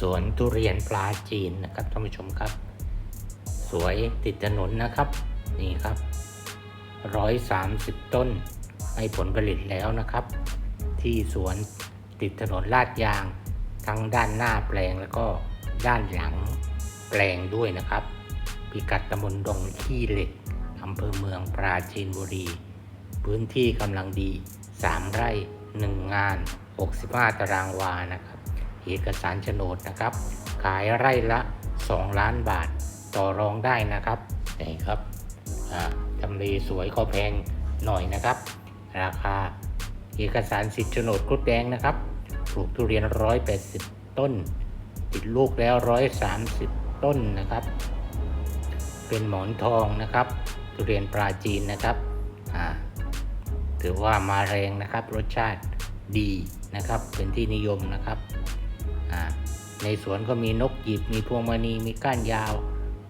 สวนทุเรียนปลาจีนนะครับท่านผู้ชมครับ สวยติดถนนนะครับ นี่ครับร้อยสามสิบต้นให้ผลผลิตแล้วนะครับ ที่สวนติดถนนลาดยาง ทั้งด้านหน้าแปลงแล้วก็ด้านหลังแปลงด้วยนะครับ พิกัดตำบลดงขี้เหล็กอำเภอเมืองปราจีนบุรี พื้นที่กำลังดี 3 ไร่ 1 งาน 65 ตารางวานะครับ เอกสารโฉนดนะครับ ขายไร่ละ 2 ล้านบาทต่อรองได้นะครับนี่ครับอ่าทำเลสวยก็แพงหน่อยนะครับ ราคาเอกสารสิทธิ์โฉนดกรุดแดงนะครับปลูกทุเรียน 180 ต้น ติดลูกแล้ว 130 ต้นนะครับ เป็นหมอนทองนะครับ ทุเรียนปลาจีนนะครับถือว่ามาแรงนะครับ รสชาติดีนะครับ เป็นที่นิยมนะครับ ในสวนก็มีนกหยิบมีพวงมณีมีก้านยาว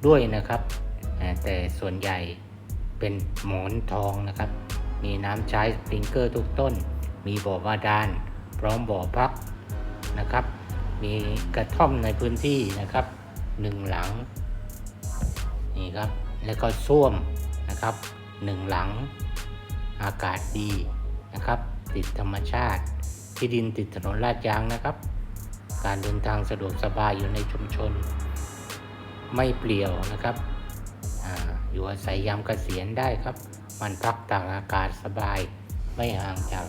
ด้วยนะครับแต่ส่วนใหญ่เป็นหมอนทองนะครับ มีน้ำใช้สปริงเกอร์ทุกต้น มีบ่อบาดาลพร้อมบ่อพักนะครับ มีกระท่อมในพื้นที่นะครับหนึ่งหลังนี่ครับแล้วก็ส้วมนะครับหนึ่งหลัง อากาศดีนะครับ ติดธรรมชาติ ที่ดินติดถนนลาดยางนะครับ การเดินทางสะดวกสบายอยู่ในชุมชน ไม่เปลี่ยวนะครับออยู่อาศัยยามเกษียณได้ครับ มันพักต่ากอากาศสบายไม่ห่างจาก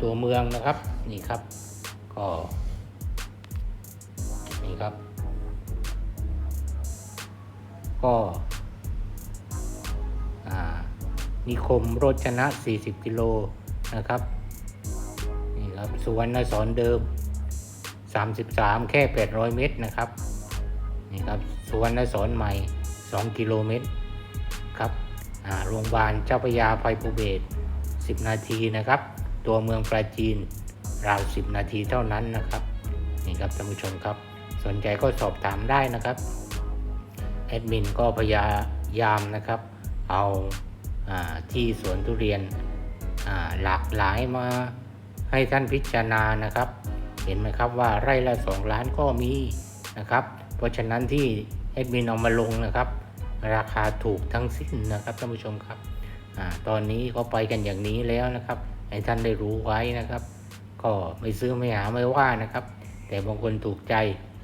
ตัวเมืองนะครับนี่ครับ ก็นี่ครับ ก็อ่านิคมโรถชนะ 40 กิโลนะครับนี่ครับสุวรรณสอนเดิม 33 แค่ 800 เมตรนะครับ นี่ครับสวรรณสอนใหม่ 2 กิโลเมตรครับโรงพยาบาลเจ้าพยาภัยภูเบศ10 นาทีนะครับ ตัวเมืองปราจีนราว 10 นาทีเท่านั้นนะครับ นี่ครับท่านผู้ชมครับ สนใจก็สอบถามได้นะครับ แอดมินก็พยายามนะครับ เอาอาที่สวนทุเรียนหลากหลายมาให้ท่านพิจารณานะครับ เห็นไหมครับว่าไร่ละ 2 ล้านก็มีนะครับ เพราะฉะนั้นที่แอดมินเอามาลงนะครับ ราคาถูกทั้งสิ้นนะครับท่านผู้ชมครับอาตอนนี้เขาไปกันอย่างนี้แล้วนะครับให้ท่านได้รู้ไว้นะครับ ก็ไม่ซื้อไม่หาไม่ว่านะครับ แต่บางคนถูกใจ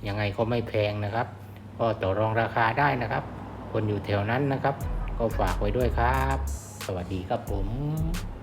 ยังไงก็ไม่แพงนะครับ ก็ต่อรองราคาได้นะครับ คนอยู่แถวนั้นนะครับ ก็ฝากไว้ด้วยครับ สวัสดีครับผม